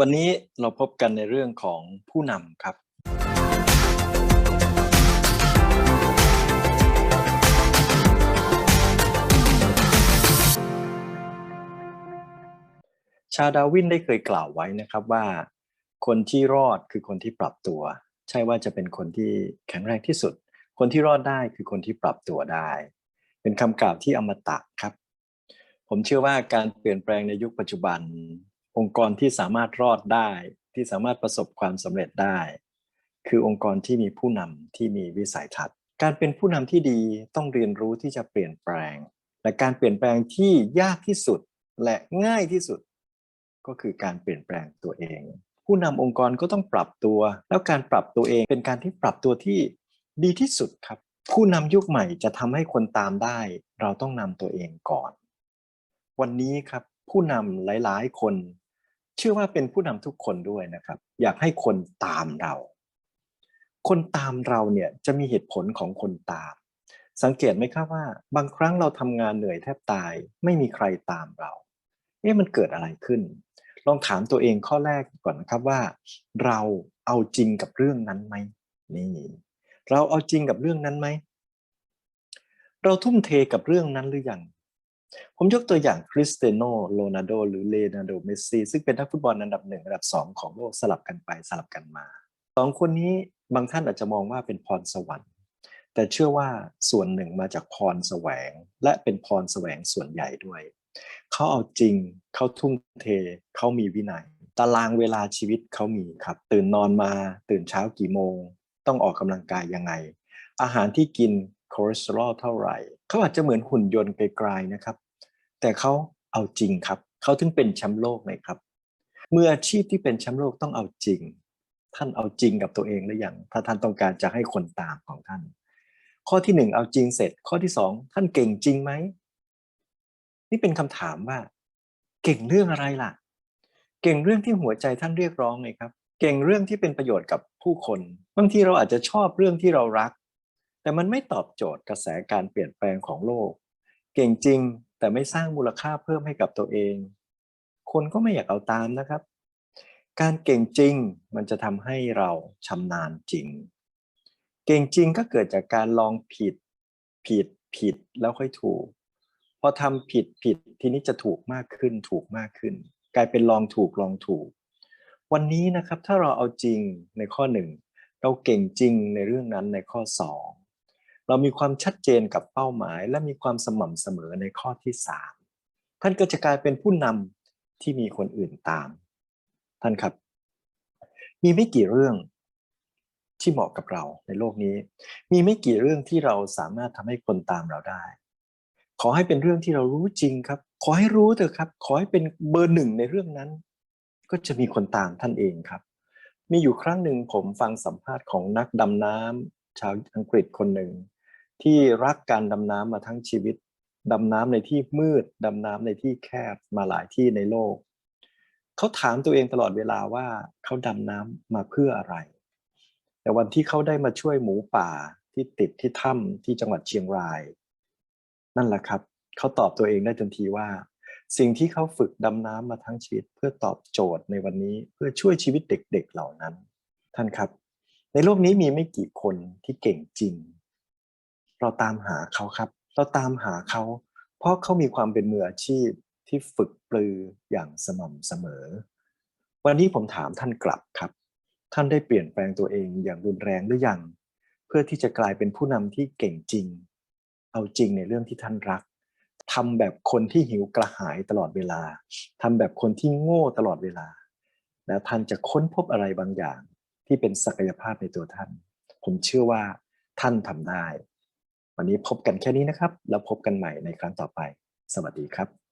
วันนี้เราพบกันในเรื่องของผู้นำครับ ชาดาวินได้เคยกล่าวไว้นะครับว่า คนที่รอดคือคนที่ปรับตัว ใช่ว่าจะเป็นคนที่แข็งแรงที่สุด คนที่รอดได้คือคนที่ปรับตัวได้ เป็นคำกล่าวที่อมตะครับ ผมเชื่อว่าการเปลี่ยนแปลงในยุคปัจจุบัน องค์กรที่สามารถรอดได้ ที่สามารถประสบความสำเร็จได้ คือองค์กรที่มีผู้นำที่มีวิสัยทัศน์ การเป็นผู้นำที่ดีต้องเรียนรู้ที่จะเปลี่ยนแปลง และการเปลี่ยนแปลงที่ยากที่สุดและง่ายที่สุด ก็คือการเปลี่ยนแปลงตัวเอง ผู้นำองค์กรก็ต้องปรับตัว แล้วการปรับตัวเองเป็นการที่ปรับตัวที่ดีที่สุดครับ ผู้นำยุคใหม่จะทำให้คนตามได้ เราต้องนำตัวเองก่อน วันนี้ครับผู้นำหลาย ๆ คน เชื่อว่าเป็นผู้นำทุกคนด้วยนะครับ อยากให้คนตามเรา คนตามเราเนี่ยจะมีเหตุผลของคนตาม สังเกตไหมครับว่า บางครั้งเราทำงานเหนื่อยแทบตาย ไม่มีใครตามเราเอ๊ะมันเกิดอะไรขึ้น ลองถามตัวเองข้อแรกก่อนนะครับว่า เราเอาจริงกับเรื่องนั้นไหมนี่เราเอาจริงกับเรื่องนั้นไหมเราทุ่มเทกับเรื่องนั้นหรือยัง ผมยกตัวอย่างคริสเตียโนโรนัลโดหรือเลนาร์โดเมสซี่ซึ่งเป็นนักฟุตบอลอันดับหนึ่งอันดับสองของโลกสลับกันไปสลับกันมาสองคนนี้บางท่านอาจจะมองว่าเป็นพรสวรรค์ แต่เชื่อว่าส่วนหนึ่งมาจากพรแสวง และเป็นพรแสวงส่วนใหญ่ด้วย เขาเอาจริงเขาทุ่มเทเขามีวินัย ตารางเวลาชีวิตเขามีครับ ตื่นนอนมา ตื่นเช้ากี่โมง ต้องออกกำลังกายยังไง อาหารที่กินคอเลสเตอรอลเท่าไหร่ เขาอาจจะเหมือนหุ่นยนต์ไกลๆนะครับ แต่เขาเอาจริงครับ เขาถึงเป็นแชมป์โลกเลยครับ เมืออาชีพที่เป็นแชมป์โลกต้องเอาจริง ท่านเอาจริงกับตัวเองหรือยัง ถ้าท่านต้องการจะให้คนตามของท่าน ข้อที่หนึ่งเอาจริงเสร็จ ข้อที่สองท่านเก่งจริงไหม นี่เป็นคำถามว่า เก่งเรื่องอะไรล่ะ เก่งเรื่องที่หัวใจท่านเรียกร้องเลยครับ เก่งเรื่องที่เป็นประโยชน์กับผู้คน บางทีเราอาจจะชอบเรื่องที่เรารัก แต่มันไม่ตอบโจทย์กระแสการเปลี่ยนแปลงของโลก เก่งจริง แต่ไม่สร้างมูลค่าเพิ่มให้กับตัวเอง คนก็ไม่อยากเอาตามนะครับ การเก่งจริงมันจะทำให้เราชำนาญจริง เก่งจริงก็เกิดจากการลองผิดผิดผิดแล้วค่อยถูก พอทำผิดผิดทีนี้จะถูกมากขึ้นถูกมากขึ้น กลายเป็นลองถูกลองถูก วันนี้นะครับถ้าเราเอาจริงในข้อหนึ่งเราเก่งจริงในเรื่องนั้นในข้อสอง เรามีความชัดเจนกับเป้าหมาย และมีความสม่ำเสมอในข้อที่สามท่านก็จะกลายเป็นผู้นำที่มีคนอื่นตาม ท่านครับ มีไม่กี่เรื่องที่เหมาะกับเราในโลกนี้ มีไม่กี่เรื่องที่เราสามารถทำให้คนตามเราได้ ขอให้เป็นเรื่องที่เรารู้จริงครับ ขอให้รู้เถอะครับ ขอให้เป็นเบอร์หนึ่งในเรื่องนั้น ก็จะมีคนตามท่านเองครับ มีอยู่ครั้งหนึ่งผมฟังสัมภาษณ์ของนักดำน้ำชาวอังกฤษคนหนึ่ง ที่รักการดำน้ำมาทั้งชีวิต ดำน้ำในที่มืด ดำน้ำในที่แคบมาหลายที่ในโลก เขาถามตัวเองตลอดเวลาว่าเขาดำน้ำมาเพื่ออะไร แต่วันที่เขาได้มาช่วยหมูป่าที่ติดที่ถ้ำที่จังหวัดเชียงราย นั่นแหละครับ เขาตอบตัวเองได้ทันทีว่า สิ่งที่เขาฝึกดำน้ำมาทั้งชีวิต เพื่อตอบโจทย์ในวันนี้เพื่อช่วยชีวิตเด็ก ๆ เหล่านั้น ท่านครับ ในโลกนี้มีไม่กี่คนที่เก่งจริง เราตามหาเขาครับ เราตามหาเขา เพราะเขามีความเป็นมืออาชีพที่ฝึกปลืออย่างสม่ำเสมอ วันนี้ผมถามท่านกลับครับ ท่านได้เปลี่ยนแปลงตัวเองอย่างรุนแรงหรือยัง เพื่อที่จะกลายเป็นผู้นำที่เก่งจริง เอาจริงในเรื่องที่ท่านรักทำแบบคนที่หิวกระหายตลอดเวลาทำแบบคนที่โง่ตลอดเวลา แล้วท่านจะค้นพบอะไรบางอย่างที่เป็นศักยภาพในตัวท่าน ผมเชื่อว่าท่านทำได้ วันนี้พบกันแค่นี้นะครับ แล้วพบกันใหม่ในครั้งต่อไป สวัสดีครับ